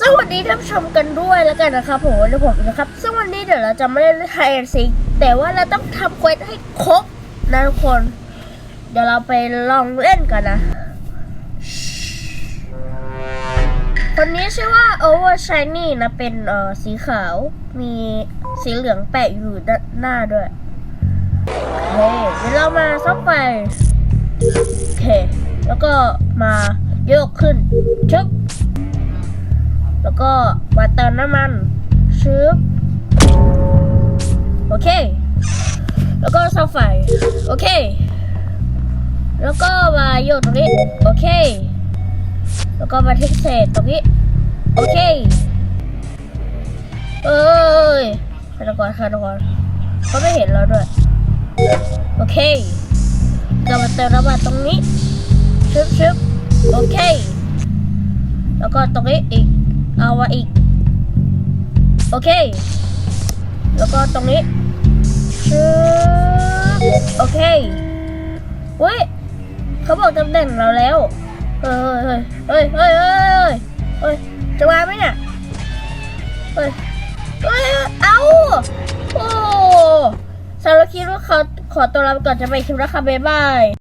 สวัสดีท่านผู้ชมกันด้วยแล้วกันนะครับผมวันนี้ผมนะครับซึ่งวันนี้เดี๋ยวเราจะไม่เล่นไฮแอนซิกแต่ว่าเราต้องทำเควสให้ครบนะทุกคน เดี๋ยวเราไปลองเล่นกันนะคนนี้ชื่อว่า Over Shiny นะ เป็นเอ่อสีขาวมีสีเหลืองแปะอยู่ด้านหน้าด้วยโอเคเดี๋ยวเรามาซ่อมไฟโอเค แล้วก็มาโยกขึ้นชึบ แล้วก็มาเติมน้ำมันชึบโอเค แล้วก็ซ่อมไฟ โอเค แล้วก็มาโยกตรงนี้ โอเค แล้วก็มาทิ้งเศษตรงนี้ โอเค เอ้ยฆาตกรฆาตกรเขาไม่เห็นเราด้วย โอเคเรามาเติมน้ำมันตรงนี้ชึบชึบโอเค แล้วก็ตรงนี้อีก เอาอีก โอเค แล้วก็ตรงนี้ชึบโอเคเว้ยเขาบอกตำแหน่งเราแล้วเฮ้ยเฮ้ยเฮ้ยเฮ้ยเฮ้ยเฮ้ยจะมาไหมเนี่ยเฮ้ยเฮ้ยเอาโอ้สำหรับคลิปว่าเขาขอตัวลาไปก่อนจะไปคลิปแล้วค่ะบ๊ายบาย